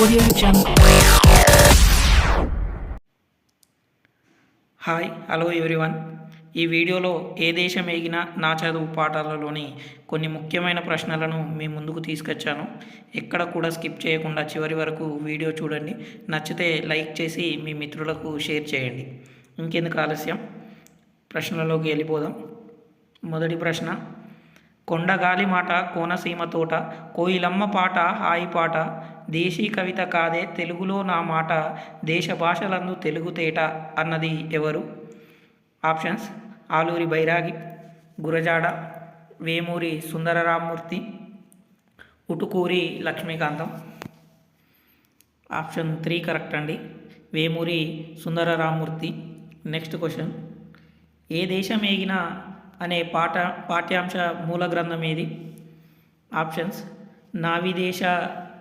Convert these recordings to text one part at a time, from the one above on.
Audio Jungle. Hi hello everyone ఈ వీడియోలో ఏ దేశం ఎగినా నా చదువు పాఠాలలోని కొన్ని ముఖ్యమైన ప్రశ్నలను మీ ముందుకు తీసుకొచ్చాను. ఎక్కడ కూడా స్కిప్ చేయకుండా చివరి వరకు వీడియో చూడండి. నచ్చితే లైక్ చేసి మీ మిత్రులకు షేర్ చేయండి. ఇంకెందుకు ఆలస్యం? ప్రశ్నలోకి వెళ్ళిపోదాం. మొదటి ప్రశ్న. కొండగాలి మాట కోనసీమ తోట కోయిలమ్మ పాట హాయి పాట దేశీ కవిత కాదే తెలుగులో నా మాట దేశ భాషలందు తెలుగుతేట అన్నది ఎవరు? Options Aluri Bairagi Gurajada Vemuri Sundararamamurthy Utukuri Lakshmikantham. Option three correct అండి. Vemuri Sundararamamurthy next question. ఏ దేశం ఏగినా అనే పాఠ పాఠ్యాంశ మూల గ్రంథం ఏది? ఆప్షన్స్ నా విదేశ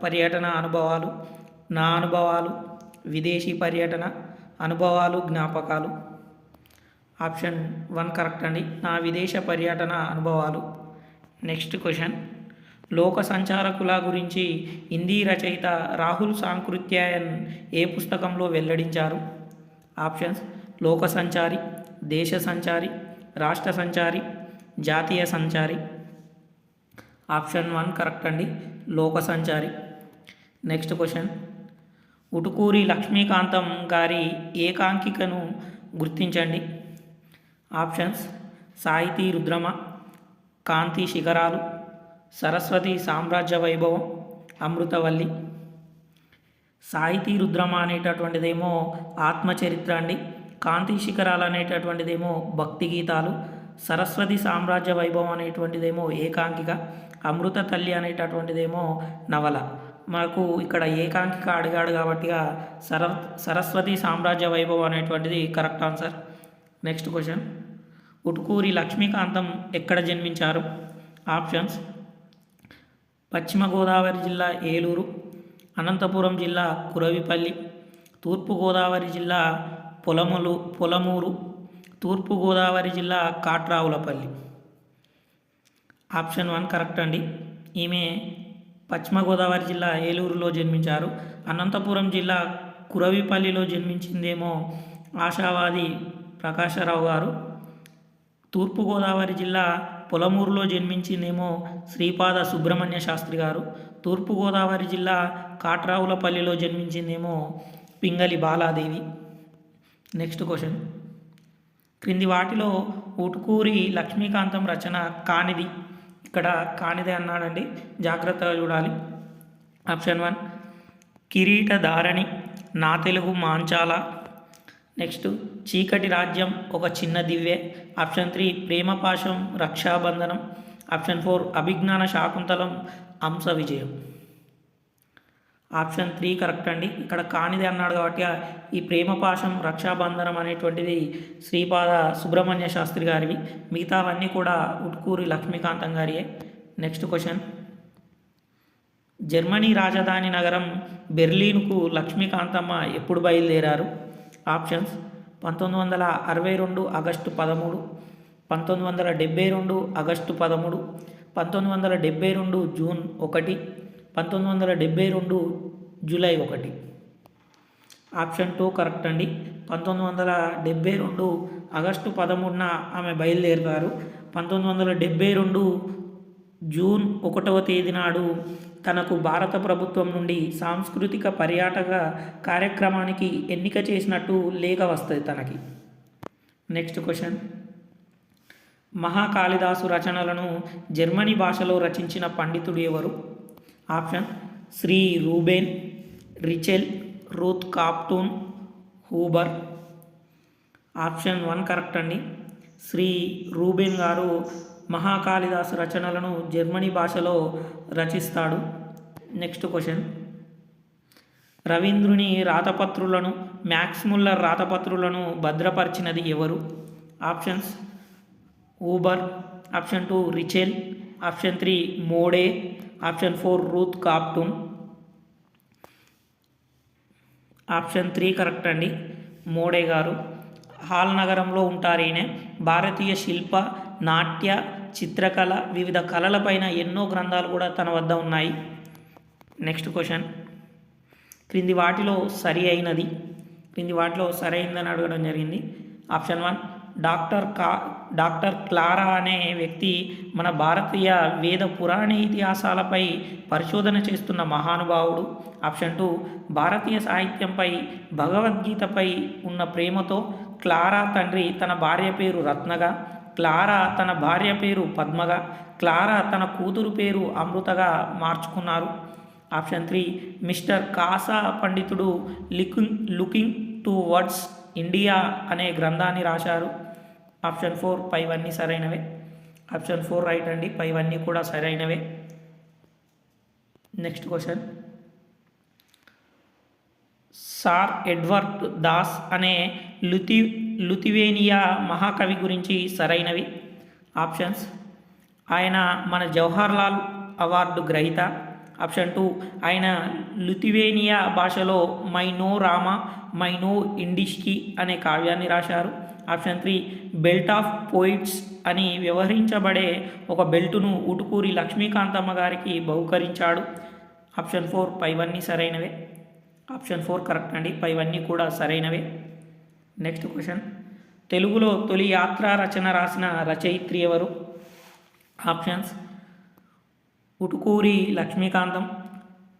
పర్యటన అనుభవాలు నా అనుభవాలు విదేశీ పర్యటన అనుభవాలు జ్ఞాపకాలు. ఆప్షన్ వన్ కరెక్ట్ అండి. నా విదేశ పర్యటన అనుభవాలు. Next question. లోక సంచారకుల గురించి హిందీ రచయిత రాహుల్ సాంకృత్యాయన్ ఏ పుస్తకంలో వెల్లడించారు? ఆప్షన్స్. లోక సంచారి దేశ సంచారి రాష్ట్ర సంచారి జాతీయ సంచారి. ఆప్షన్ వన్ కరెక్ట్ అండి. లోక సంచారి. నెక్స్ట్ క్వశ్చన్ ఉటుకూరి లక్ష్మీకాంతం గారి ఏకాంకికను గుర్తించండి. ఆప్షన్స్ సాహితీ రుద్రమ కాంతి శిఖరాలు సరస్వతి సామ్రాజ్య వైభవం అమృతవల్లి. సాహితీ రుద్రమ అనేటటువంటిదేమో ఆత్మచరిత్ర అండి. కాంతి శిఖరాలు అనేటటువంటిదేమో భక్తి గీతాలు సరస్వతి సామ్రాజ్య వైభవం అనేటువంటిదేమో ఏకాంకిక అమృత తల్లి అనేటటువంటిదేమో నవల. మాకు ఇక్కడ ఏకాంకిక అడిగాడు కాబట్టి సర సరస్వతి సామ్రాజ్య వైభవం అనేటువంటిది correct answer. Next question. Utukuri Lakshmikantham ఎక్కడ జన్మించారు? ఆప్షన్స్. పశ్చిమ గోదావరి జిల్లా ఏలూరు అనంతపురం జిల్లా కురవిపల్లి తూర్పుగోదావరి జిల్లా పొలములు పొలమూరు తూర్పుగోదావరి జిల్లా కాట్రావులపల్లి. ఆప్షన్ వన్ కరెక్ట్ అండి. ఈమె పశ్చిమ గోదావరి జిల్లా ఏలూరులో జన్మించారు. అనంతపురం జిల్లా కురవిపల్లిలో జన్మించిందేమో ఆశావాది ప్రకాశరావు గారు. తూర్పుగోదావరి జిల్లా పొలమూరులో జన్మించిందేమో శ్రీపాద సుబ్రహ్మణ్య శాస్త్రి గారు. తూర్పుగోదావరి జిల్లా కాట్రావులపల్లిలో జన్మించిందేమో పింగళి బాలాదేవి. Next question. క్రింది వాటిలో ఉటుకూరి లక్ష్మీకాంతం రచన కానిది. ఇక్కడ కానిదే అన్నాడండి. జాగ్రత్తగా చూడాలి. ఆప్షన్ వన్ కిరీటధారణి నా తెలుగు మాంచాల. నెక్స్ట్ చీకటి రాజ్యం ఒక చిన్న దివ్యే. Option three ప్రేమపాశం రక్షాబంధనం. Option four Abhijnana Shakuntalam అంశ విజయం. ఆప్షన్ త్రీ కరెక్ట్ అండి. ఇక్కడ కానిది అన్నాడు కాబట్టి ఈ ప్రేమ పాశం రక్షాబంధనం అనేటువంటిది శ్రీపాద సుబ్రహ్మణ్య శాస్త్రి గారివి. మిగతావన్నీ కూడా Utukuri Lakshmikantham గారియే. Next question. Germany రాజధాని నగరం బెర్లిన్కు లక్ష్మీకాంతమ్మ ఎప్పుడు బయలుదేరారు? ఆప్షన్స్. పంతొమ్మిది వందల అరవై రెండు ఆగస్టు పదమూడు. పంతొమ్మిది వందల డెబ్బై రెండు ఆగస్టు పదమూడు. పంతొమ్మిది వందల డెబ్బై రెండు జూన్ ఒకటి. పంతొమ్మిది వందల డెబ్బై రెండు జూలై ఒకటి. ఆప్షన్ టూ కరెక్ట్ అండి. పంతొమ్మిది వందల డెబ్బై రెండు ఆగస్టు పదమూడున ఆమె బయలుదేరుతారు. పంతొమ్మిది వందల డెబ్బై రెండు జూన్ ఒకటవ తేదీ నాడు తనకు భారత ప్రభుత్వం నుండి సాంస్కృతిక పర్యాటక కార్యక్రమానికి ఎన్నిక చేసినట్టు లేఖ వస్తుంది తనకి. Next question. మహాకాళిదాసు రచనలను జర్మనీ భాషలో రచించిన పండితుడు ఎవరు? Option Sri Reuben Richel Ruth Kaptoon Huber. Option one correct అండి. శ్రీ రూబెన్ గారు మహాకాళిదాసు రచనలను జర్మనీ భాషలో రచిస్తాడు. Next question. రవీంద్రుని రాతపత్రులను మ్యాక్స్ముల్లర్ రాతపత్రులను భద్రపరిచినది ఎవరు? Options Huber option two Richel option three Mode option four Ruth Kaptoon. Option three correct అండి. మోడే గారు. హాల్ నగరంలో ఉంటారు ఈయన. భారతీయ శిల్ప నాట్య చిత్రకళ వివిధ కళలపైన ఎన్నో గ్రంథాలు కూడా తన వద్ద ఉన్నాయి. Next question. క్రింది వాటిలో సరి అయినది. క్రింది వాటిలో సరైందని అడగడం జరిగింది. Option one. డాక్టర్ కా డాక్టర్ క్లారా అనే వ్యక్తి మన భారతీయ వేద పురాణ ఇతిహాసాలపై పరిశోధన చేస్తున్న మహానుభావుడు. ఆప్షన్ టూ భారతీయ సాహిత్యంపై భగవద్గీతపై ఉన్న ప్రేమతో క్లారా తండ్రి తన భార్య పేరు రత్నగా క్లారా తన భార్య పేరు పద్మగా క్లారా తన కూతురు పేరు అమృతగా మార్చుకున్నారు. ఆప్షన్ త్రీ మిస్టర్ కాసా పండితుడు liking looking towards India అనే గ్రంథాన్ని రాశారు. ఆప్షన్ ఫోర్ పైవన్నీ సరైనవే. ఆప్షన్ ఫోర్ రైట్ అండి పైవన్నీ కూడా సరైనవే. Next question. Sir Edward Das అనే లుతి లుతివేనియా మహాకవి గురించి సరైనవి. ఆప్షన్స్. ఆయన మన జవహర్లాల్ అవార్డు గ్రహీత. Option two. ఆయన లుతివేనియా భాషలో మైనో రామ మైనో ఇండిష్కి అనే కావ్యాన్ని రాశారు. Option three belt of poets అని వ్యవహరించబడే ఒక బెల్టును ఉటుకూరి లక్ష్మీకాంతమ్మ గారికి బహుకరించాడు. ఆప్షన్ ఫోర్ పైవన్నీ సరైనవే. ఆప్షన్ ఫోర్ కరెక్ట్ అండి పైవన్నీ కూడా సరైనవే. Next question. తెలుగులో తొలి యాత్రా రచన రాసిన రచయిత్రి ఎవరు? Options. Utukuri Lakshmikantham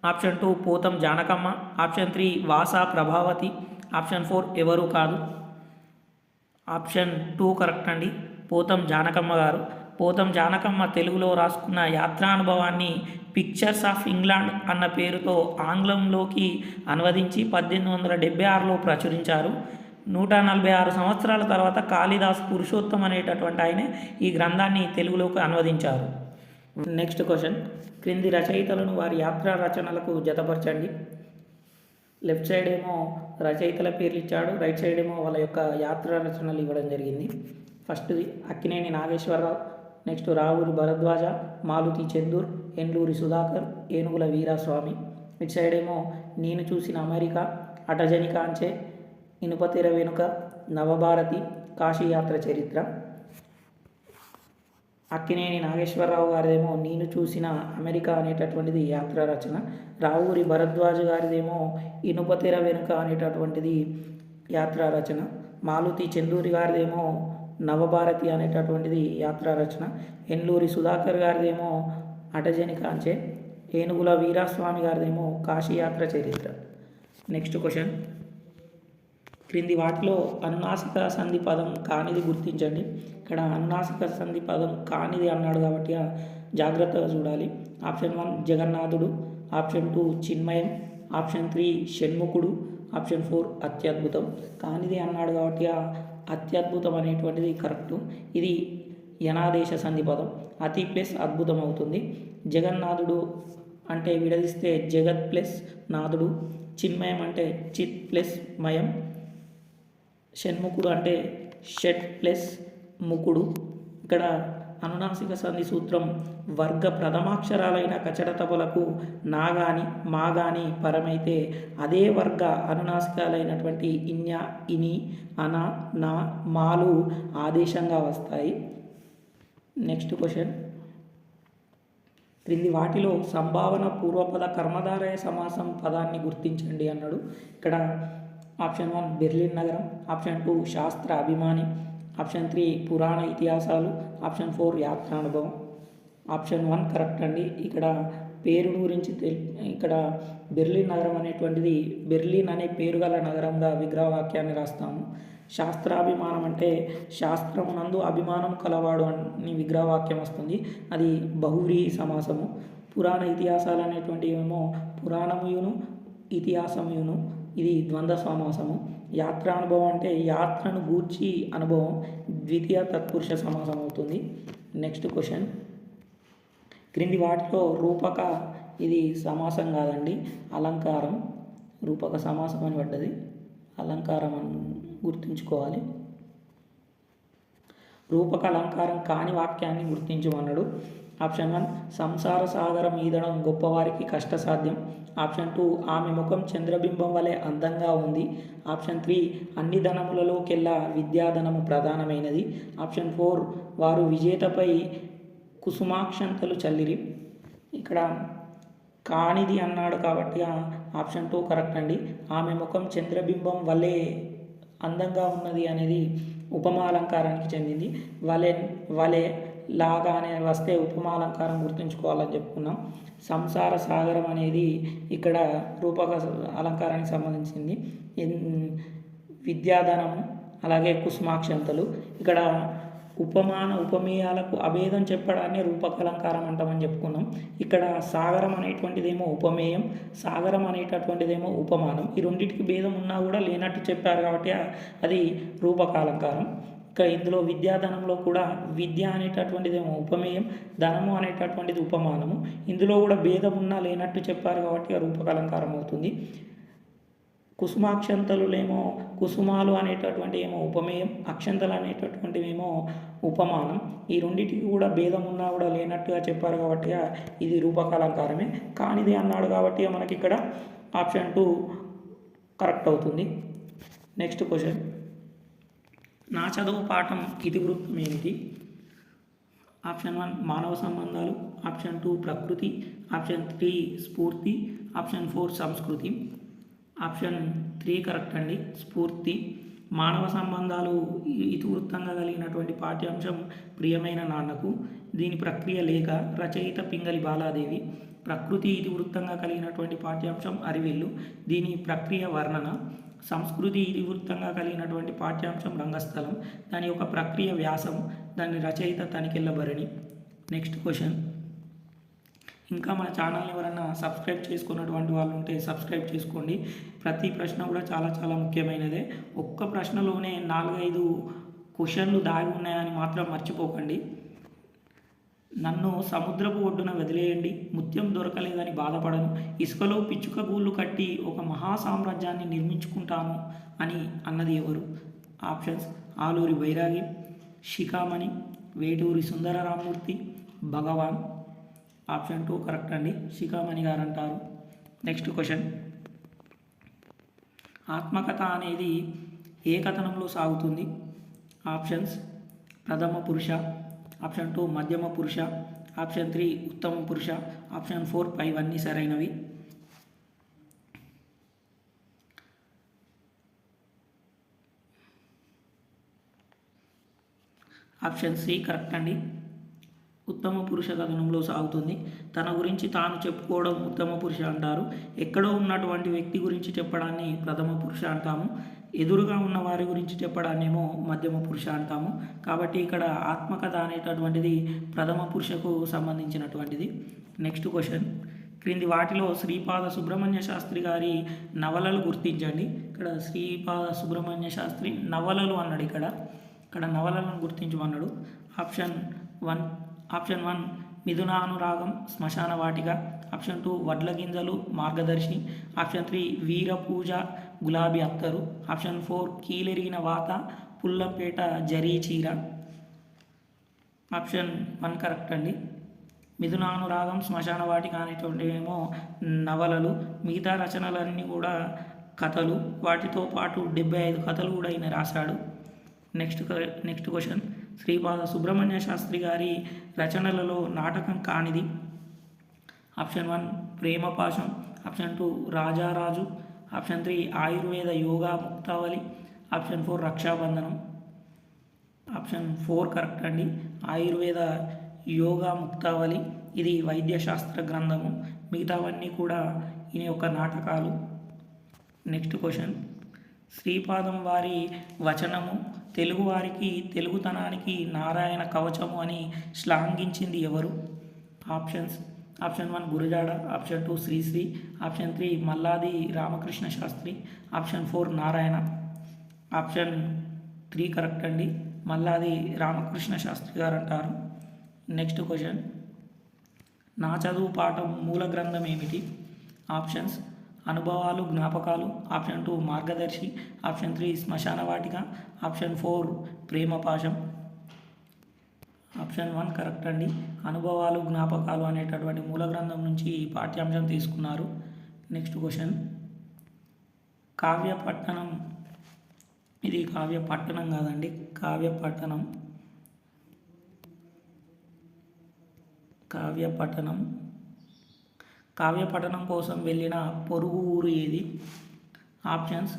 option two Potham Janakamma option three Vasa Prabhavati option four ఎవరు కాదు. ఆప్షన్ టూ కరెక్ట్ అండి. పోతం జానకమ్మ గారు. పోతం జానకమ్మ తెలుగులో రాసుకున్న యాత్రానుభవాన్ని పిక్చర్స్ ఆఫ్ ఇంగ్లాండ్ అన్న పేరుతో ఆంగ్లంలోకి అనువదించి పద్దెనిమిది వందల డెబ్బై ఆరులో ప్రచురించారు. నూట నలభై ఆరు సంవత్సరాల తర్వాత కాళిదాస్ పురుషోత్తం అనేటటువంటి ఆయన ఈ గ్రంథాన్ని తెలుగులోకి అనువదించారు. నెక్స్ట్ క్వశ్చన్ క్రింది రచయితలను వారి యాత్రా రచనలకు జతపరచండి. లెఫ్ట్ సైడ్ ఏమో రచయితల పేర్లు ఇచ్చాడు. రైట్ సైడ్ ఏమో వాళ్ళ యొక్క యాత్రా రచనలు ఇవ్వడం జరిగింది. ఫస్ట్ది అక్కినేని నాగేశ్వరరావు. నెక్స్ట్ రావురి భరద్వాజ మారుతి చందూర్ ఎండ్లూరి సుధాకర్ ఏనుగుల వీరాస్వామి. ఇటు సైడ్ ఏమో నేను చూసిన అమెరికా అటజని కాంచే ఇనుపతెర వెనుక నవభారతి కాశీయాత్ర చరిత్ర. అక్కినేని నాగేశ్వరరావు గారిదేమో నేను చూసిన అమెరికా అనేటటువంటిది యాత్ర రచన రావూరి భరద్వాజ్ గారిదేమో ఇనుపతెర వెనుక అనేటటువంటిది యాత్రా రచన మాలుతి చందూరి గారిదేమో నవభారతి అనేటటువంటిది యాత్రా రచన ఎన్లూరి సుధాకర్ గారిదేమో అటజని కాంచే ఏనుగుల వీరాస్వామి గారిదేమో కాశీయాత్ర చరిత్ర. Next question. క్రింది వాటిలో అనునాసిక సంధి పదం కానిది గుర్తించండి. ఇక్కడ అనునాసిక సంధి పదం కానిది అన్నాడు కాబట్టి జాగ్రత్తగా చూడాలి. ఆప్షన్ వన్ జగన్నాథుడు ఆప్షన్ టూ చిన్మయం ఆప్షన్ త్రీ షణ్ముఖుడు ఆప్షన్ ఫోర్ అత్యద్భుతం. కానిది అన్నాడు కాబట్టి అత్యద్భుతం అనేటువంటిది కరెక్ట్. ఇది యనాదేశ సంధి పదం. అతి ప్లస్ అద్భుతం అవుతుంది జగన్నాథుడు అంటే విడదీస్తే జగత్ ప్లస్ నాథుడు చిన్మయం అంటే చిత్ ప్లస్ మయం. షణ్ముఖుడు అంటే షట్ ప్లస్ ముకుడు. ఇక్కడ అనునాసిక సంధి సూత్రం వర్గ ప్రథమాక్షరాలైన కచడతపులకు నాగాని మాగాని పరమైతే అదే వర్గ అనునాసికాలైనటువంటి ఇన్య ఇని అన నా మాలు ఆదేశంగా వస్తాయి. Next question. క్రింది వాటిలో సంభావన పూర్వపద కర్మధారయ సమాసం పదాన్ని గుర్తించండి అన్నాడు. ఇక్కడ ఆప్షన్ వన్ బెర్లిన్ నగరం ఆప్షన్ టూ శాస్త్ర అభిమాని ఆప్షన్ త్రీ పురాణ ఇతిహాసాలు ఆప్షన్ ఫోర్ యాత్రానుభవం ఆప్షన్ వన్ కరెక్ట్ అండి. ఇక్కడ పేరు గురించి తెల్ ఇక్కడ బెర్లిన్ నగరం అనేటువంటిది బెర్లిన్ అనే పేరు గల నగరంగా విగ్రహవాక్యాన్ని రాస్తాము. శాస్త్రాభిమానం అంటే శాస్త్రమునందు అభిమానం కలవాడు అని విగ్రహవాక్యం వస్తుంది. అది బహువ్రీహి సమాసము. పురాణ ఇతిహాసాలు అనేటువంటివి ఏమో పురాణముయును ఇతిహాసముయును ఇది ద్వంద్వ సమాసము. యాత్రానుభవం అంటే యాత్రను గూర్చి అనుభవం. ద్వితీయ తత్పురుష సమాసం అవుతుంది. నెక్స్ట్ క్వశ్చన్ క్రింది వాటిలో రూపక ఇది సమాసం కాదండి. అలంకారం. రూపక సమాసం అని పడ్డది. అలంకారం అని గుర్తుంచుకోవాలి. రూపక అలంకారం కాని వాక్యాన్ని గుర్తించమన్నాడు. ఆప్షన్ వన్ సంసార సాగరం ఈదడం గొప్పవారికి కష్టసాధ్యం. ఆప్షన్ టూ ఆమె ముఖం చంద్రబింబం వలె అందంగా ఉంది. ఆప్షన్ త్రీ అన్ని ధనములలోకెల్లా విద్యాధనము ప్రధానమైనది. ఆప్షన్ ఫోర్ వారు విజేతపై కుసుమాక్షంతలు చల్లిరి. ఇక్కడ కానిది అన్నాడు కాబట్టి ఆప్షన్ టూ కరెక్ట్ అండి. ఆమె ముఖం చంద్రబింబం వలే అందంగా ఉన్నది అనేది ఉపమాలంకారానికి చెందింది. వలె వలె లాగా అనే వస్తే ఉపమాలంకారం గుర్తుంచుకోవాలని చెప్పుకున్నాం. సంసార సాగరం అనేది ఇక్కడ రూపక అలంకారానికి సంబంధించింది. విద్యాధనము అలాగే కుసుమాక్షంతలు. ఇక్కడ ఉపమాన ఉపమేయాలకు అభేదం చెప్పడాన్ని రూపకలంకారం అంటామని చెప్పుకున్నాం. ఇక్కడ సాగరం అనేటువంటిదేమో ఉపమేయం సాగరం అనేటటువంటిదేమో ఉపమానం. ఈ రెండింటికి భేదం ఉన్నా కూడా లేనట్టు చెప్పారు కాబట్టి అది రూపకాలంకారం ఇంకా ఇందులో విద్యాధనంలో కూడా విద్య అనేటటువంటిదేమో ఉపమేయం ధనము అనేటటువంటిది ఉపమానము. ఇందులో కూడా భేదం ఉన్నా లేనట్టు చెప్పారు కాబట్టి ఆ రూపకలంకారం అవుతుంది. కుసుమాక్షంతలులేమో కుసుమాలు అనేటటువంటి ఏమో ఉపమేయం అక్షంతలు అనేటటువంటివేమో ఉపమానం. ఈ రెండింటికి కూడా భేదం ఉన్నా కూడా లేనట్టుగా చెప్పారు కాబట్టి ఇది రూపకాలంకారమే. కానిది అన్నాడు కాబట్టి మనకి ఇక్కడ ఆప్షన్ టూ కరెక్ట్ అవుతుంది. Next question. నా చదువు పాఠం ఇతివృత్తం ఏమిటి ఆప్షన్ వన్ మానవ సంబంధాలు ఆప్షన్ టూ ప్రకృతి ఆప్షన్ త్రీ స్ఫూర్తి ఆప్షన్ ఫోర్ సంస్కృతి. ఆప్షన్ త్రీ కరెక్ట్ అండి స్ఫూర్తి. మానవ సంబంధాలు ఇతివృత్తంగా కలిగినటువంటి పాఠ్యాంశం ప్రియమైన నాన్నకు. దీని ప్రక్రియ లేఖ రచయిత పింగళి బాలాదేవి. ప్రకృతి ఇతివృత్తంగా కలిగినటువంటి పాఠ్యాంశం అరివిల్లు. దీని ప్రక్రియ వర్ణన. సంస్కృతి ఇతివృత్తంగా కలిగినటువంటి పాఠ్యాంశం రంగస్థలం. దాని యొక్క ప్రక్రియ వ్యాసం దాని రచయిత తనికెళ్ళ భరణి. నెక్స్ట్ క్వశ్చన్ ఇంకా మన ఛానల్ని ఎవరైనా సబ్స్క్రైబ్ చేసుకున్నటువంటి వాళ్ళు ఉంటే సబ్స్క్రైబ్ చేసుకోండి. ప్రతి ప్రశ్న కూడా చాలా చాలా ముఖ్యమైనదే. ఒక్క ప్రశ్నలోనే నాలుగైదు క్వశ్చన్లు దాగి ఉన్నాయని మాత్రం మర్చిపోకండి. నన్ను సముద్రపు ఒడ్డున వదిలేయండి. ముత్యం దొరకలేదని బాధపడను. ఇసుకలో పిచ్చుక గూళ్ళు కట్టి ఒక మహా సామ్రాజ్యాన్ని నిర్మించుకుంటాను అని అన్నది ఎవరు? Options. Aluri Bairagi Sikhamani Veturi Sundararamamurthy Bhagavan. Option two correct అండి. శిఖామణి గారు అంటారు నెక్స్ట్ క్వశ్చన్. ఆత్మకథ అనేది ఏ కథనంలో సాగుతుంది. ఆప్షన్స్. ప్రథమ పురుష ఆప్షన్ టూ మధ్యమ పురుష ఆప్షన్ త్రీ ఉత్తమ పురుష ఆప్షన్ ఫోర్ పైవన్నీ సరైనవి. ఆప్షన్ సి కరెక్ట్ అండి. ఉత్తమ పురుష కథనంలో సాగుతుంది. తన గురించి తాను చెప్పుకోవడం ఉత్తమ పురుష అంటారు. ఎక్కడో ఉన్నటువంటి వ్యక్తి గురించి చెప్పడాన్ని ప్రథమ పురుష అంటాము. ఎదురుగా ఉన్న వారి గురించి చెప్పడాన్నేమో మధ్యమ పురుష అంటాము. కాబట్టి ఇక్కడ ఆత్మకథ అనేటటువంటిది ప్రథమ పురుషకు సంబంధించినటువంటిది. నెక్స్ట్ క్వశ్చన్ క్రింది వాటిలో శ్రీపాద సుబ్రహ్మణ్య శాస్త్రి గారి నవలలు గుర్తించండి. ఇక్కడ శ్రీపాద సుబ్రహ్మణ్య శాస్త్రి నవలలు అన్నాడు ఇక్కడ. ఇక్కడ నవలలను గుర్తించమన్నాడు. ఆప్షన్ వన్ ఆప్షన్ వన్ మిథునానురాగం శ్మశాన వాటిక. ఆప్షన్ టూ వడ్ల గింజలు మార్గదర్శి. ఆప్షన్ త్రీ వీర పూజ గులాబీ అత్తరు. ఆప్షన్ ఫోర్ కీలెరిగిన వాత పుల్లపేట జరీ చీర. ఆప్షన్ వన్ కరెక్ట్ అండి. మిథునానురాగం శ్మశాన వాటిక అనేటువంటివేమో నవలలు. మిగతా రచనలన్నీ కూడా కథలు. వాటితో పాటు డెబ్బై ఐదు కథలు కూడా ఈయన రాశాడు. Next next question. Sripada Subrahmanya Sastri గారి రచనలలో నాటకం కానిది. ఆప్షన్ వన్ ప్రేమపాశం ఆప్షన్ టూ రాజారాజు ఆప్షన్ త్రీ ఆయుర్వేద యోగా ముక్తావళి. ఆప్షన్ ఫోర్ రక్షాబంధనం. ఆప్షన్ ఫోర్ కరెక్ట్ అండి. ఆయుర్వేద యోగా ముక్తావళి. ఇది వైద్యశాస్త్ర గ్రంథము. మిగతావన్నీ కూడా ఈయన యొక్క నాటకాలు. Next question. శ్రీపాదం వారి వచనము. తెలుగువారికి తెలుగుతనానికి నారాయణ కవచము అని శ్లాఘించింది ఎవరు? Options option one Gurajada option two Sri Sri option three Malladi Ramakrishna Sastri option four Narayana. Option three correct అండి. మల్లాది రామకృష్ణ శాస్త్రి గారు అంటారు నెక్స్ట్ క్వశ్చన్. నా చదువు పాఠం మూల గ్రంథం ఏమిటి? ఆప్షన్స్. అనుభవాలు జ్ఞాపకాలు. ఆప్షన్ టూ మార్గదర్శి. ఆప్షన్ త్రీ శ్మశాన వాటిక. ఆప్షన్ ఫోర్ ప్రేమ పాశం ఆప్షన్ వన్ కరెక్ట్ అండి. అనుభవాలు జ్ఞాపకాలు అనేటటువంటి మూల గ్రంథం నుంచి ఈ పాఠ్యాంశం తీసుకున్నారు. Next question. కావ్య పట్టణం ఇది కావ్య పట్టణం కాదండి. కావ్య పట్టణం కావ్య పట్టణం కావ్య పఠనం కోసం వెళ్ళిన పొరుగు ఊరు ఏది? Options.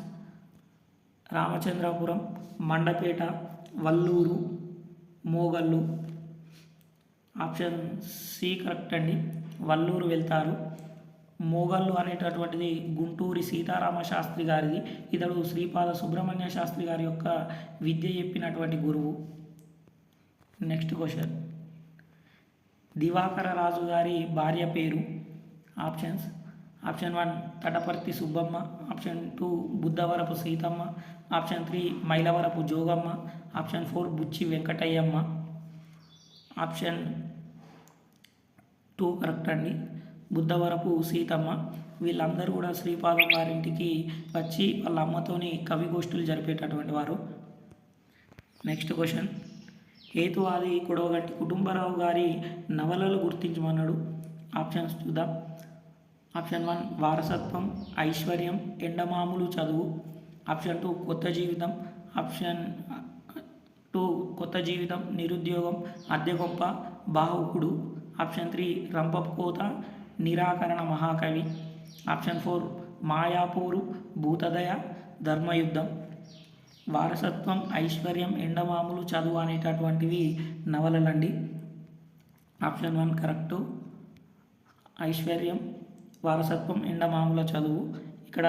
Ramachandrapuram Mandapeta Valluru Mogallu option C correct అండి. వల్లూరు వెళ్తారు. మోగల్లు అనేటటువంటిది గుంటూరి సీతారామ శాస్త్రి గారిది. ఇతడు శ్రీపాద సుబ్రహ్మణ్య శాస్త్రి గారి యొక్క విద్య చెప్పినటువంటి గురువు. Next question. దివాకర రాజు గారి భార్య పేరు. Options. Option one Tatiparthi Subbamma. Option two Buddhavarapu Seethamma. Option three Mylavarapu Jogamma. Option four Buchi Venkatayyamma. Option two correct అండి. బుద్ధవరపు సీతమ్మ. వీళ్ళందరూ కూడా శ్రీపాదం వారింటికి వచ్చి వాళ్ళ అమ్మతోని కవి గోష్ఠులు జరిపేటటువంటి వారు. Next question. హేతువాది కొడవగట్టి కుటుంబరావు గారి నవలలు గుర్తించమన్నాడు. ఆప్షన్స్ చూద్దాం. ఆప్షన్ వన్ వారసత్వం ఐశ్వర్యం ఎండమాములు చదువు. ఆప్షన్ టూ కొత్త జీవితం. ఆప్షన్ టూ కొత్త జీవితం నిరుద్యోగం అద్దె గొప్ప బాహుకుడు. ఆప్షన్ త్రీ రంపపు కోత నిరాకరణ మహాకవి. ఆప్షన్ ఫోర్ మాయాపూరు భూతదయ ధర్మయుద్ధం. వారసత్వం ఐశ్వర్యం ఎండమాములు చదువు అనేటటువంటివి నవలలండి. Option one correct. ఐశ్వర్యం వారసత్వం ఎండమాముల చదువు. ఇక్కడ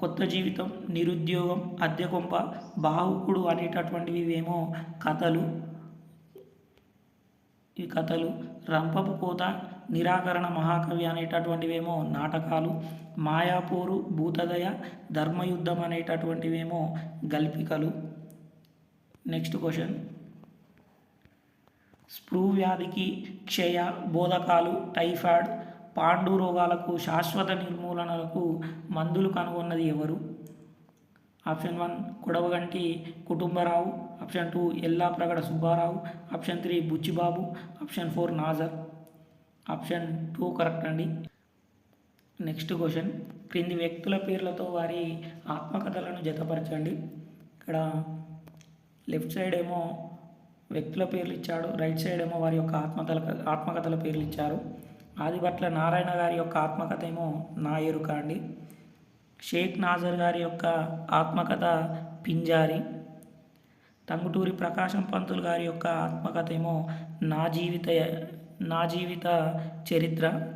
కొత్త జీవితం నిరుద్యోగం అద్దె కొంప బాహుకుడు అనేటటువంటివి ఏమో కథలు. ఈ కథలు రంపపు కోత నిరాకరణ మహాకవి అనేటటువంటివేమో నాటకాలు మాయాపూరు భూతదయ ధర్మయుద్ధం అనేటటువంటివేమో గల్పికలు. Next question. స్ప్రూ వ్యాధికి క్షయ బోధకాలు టైఫాయిడ్ పాండు రోగాలకు శాశ్వత నిర్మూలనలకు మందులు కనుగొన్నది ఎవరు? Option one Kodavatiganti Kutumbarao option two Yellapragada Subbarao option three Buchibabu option four Nazar. Option two correct అండి. Next question. క్రింది వ్యక్తుల పేర్లతో వారి ఆత్మకథలను జతపరచండి. ఇక్కడ లెఫ్ట్ సైడ్ ఏమో వ్యక్తుల పేర్లు ఇచ్చాడు రైట్ సైడ్ ఏమో వారి యొక్క ఆత్మకథల ఆత్మకథల పేర్లు ఇచ్చారు. ఆదిభట్ల నారాయణ గారి యొక్క ఆత్మకథ ఏమో నా ఎరుక అండి. షేక్ నాజర్ గారి యొక్క ఆత్మకథ పింజారి. టంగుటూరి ప్రకాశం పంతులు గారి యొక్క ఆత్మకథ ఏమో నా జీవిత నా జీవిత చరిత్ర.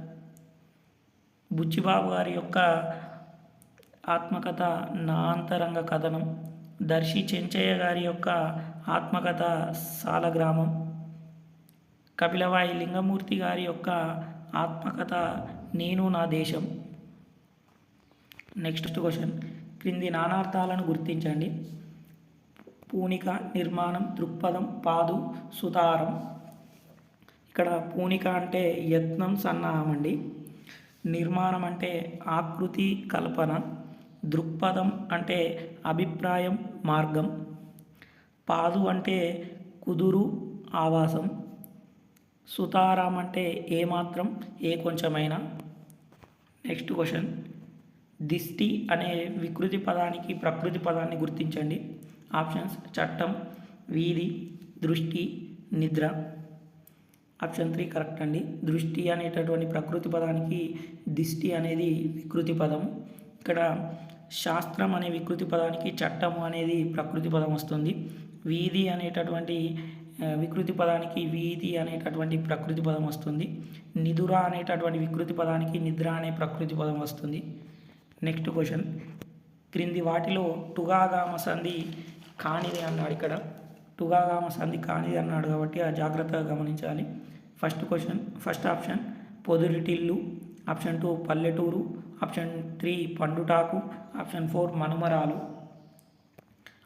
బుచ్చిబాబు గారి యొక్క ఆత్మకథ నా అంతరంగ కథనం. దర్శి చెంచయ్య గారి యొక్క ఆత్మకథ సాలగ్రామం. కపిలవాయి లింగమూర్తి గారి యొక్క ఆత్మకథ నేను నా దేశం. నెక్స్ట్ క్వశ్చన్ క్రింది నానార్థాలను గుర్తించండి. పూనిక నిర్మాణం దృక్పథం పాదు సుతారం. ఇక్కడ పూనిక అంటే యత్నం సన్నాహం అండి. నిర్మాణం అంటే ఆకృతి కల్పన. దృక్పథం అంటే అభిప్రాయం మార్గం. పాదు అంటే కుదురు ఆవాసం. సుతారాం అంటే ఏమాత్రం ఏ కొంచెమైనా? Next question. దిష్టి అనే వికృతి పదానికి ప్రకృతి పదాన్ని గుర్తించండి. ఆప్షన్స్ చట్టం వీధి దృష్టి నిద్ర. ఆప్షన్ త్రీ కరెక్ట్ అండి. దృష్టి అనేటటువంటి ప్రకృతి పదానికి దిష్టి అనేది వికృతి పదం. ఇక్కడ శాస్త్రం అనే వికృతి పదానికి చట్టము అనేది ప్రకృతి పదం వస్తుంది. వీధి అనేటటువంటి వికృతి పదానికి వీధి అనేటటువంటి ప్రకృతి పదం వస్తుంది. నిదుర అనేటటువంటి వికృతి పదానికి నిద్ర అనే ప్రకృతి పదం వస్తుంది. నెక్స్ట్ క్వశ్చన్ క్రింది వాటిలో టుగాగామ సంధి కానిది అన్నాడు ఇక్కడ. టుగాగామ సంధి కానిది అన్నాడు కాబట్టి ఆ జాగ్రత్తగా గమనించాలి. ఫస్ట్ క్వశ్చన్ ఫస్ట్ ఆప్షన్ పొదురిటిల్లు ఆప్షన్ టూ పల్లెటూరు. ఆప్షన్ త్రీ పండుటాకు. ఆప్షన్ ఫోర్ మనుమరాలు.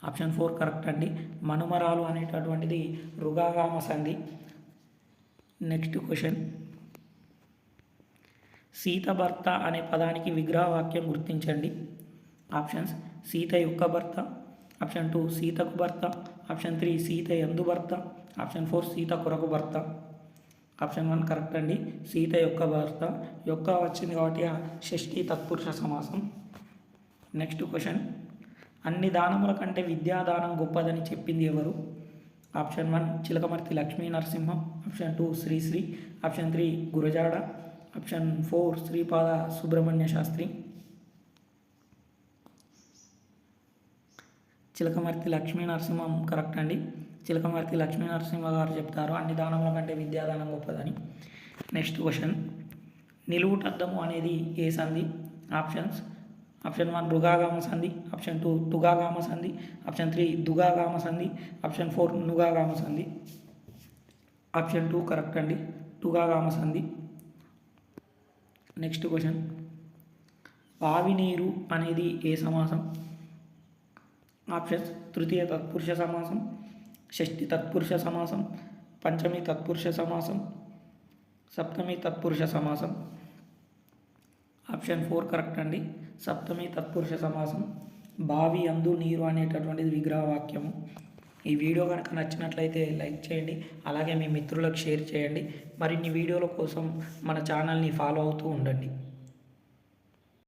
ఆప్షన్ ఫోర్ కరెక్ట్ అండి. మనుమరాలు అనేటటువంటిది రుగాగామ సంధి. Next question. సీత భర్త అనే పదానికి విగ్రహవాక్యం గుర్తించండి. ఆప్షన్స్ సీత యొక్క భర్త ఆప్షన్ టూ సీతకు భర్త ఆప్షన్ త్రీ సీత ఎందు భర్త ఆప్షన్ ఫోర్ సీత కొరకు భర్త. ఆప్షన్ వన్ కరెక్ట్ అండి. సీత యొక్క భర్త యొక్క వచ్చింది కాబట్టి ఆ షష్ఠి తత్పురుష సమాసం. Next question. అన్ని దానముల కంటే విద్యాదానం గొప్పదని చెప్పింది ఎవరు? Option one Chilakamarthi Lakshmi Narasimham option two Sri Sri option three Gurajada option four Sripada Subrahmanya Sastry. Chilakamarthi Lakshmi Narasimham correct అండి. చిలకమర్తి లక్ష్మీ నరసింహ గారు చెప్తారు అన్ని దానముల కంటే విద్యాదానం గొప్పదని. Next question. నిలువుటద్దము అనేది ఏ సంధి? ఆప్షన్స్. ఆప్షన్ వన్ రుగాగామ సంధి ఆప్షన్ టూ తుగాగామ సంధి ఆప్షన్ త్రీ దుగాగామ సంధి ఆప్షన్ ఫోర్ నుగాగామ సంధి. ఆప్షన్ టూ కరెక్ట్ అండి టుగాగామ సంధి. Next question. బావి నీరు అనేది ఏ సమాసం? ఆప్షన్స్ తృతీయ తత్పురుష సమాసం షష్ఠి తత్పురుష సమాసం పంచమి తత్పురుష సమాసం సప్తమి తత్పురుష సమాసం. ఆప్షన్ ఫోర్ కరెక్ట్ అండి. సప్తమి తత్పురుష సమాసం బావి అందు నీరు అనేటటువంటిది విగ్రహవాక్యము. ఈ వీడియో కనుక నచ్చినట్లయితే లైక్ చేయండి అలాగే మీ మిత్రులకు షేర్ చేయండి. మరిన్ని వీడియోల కోసం మన ఛానల్ని ఫాలో అవుతూ ఉండండి.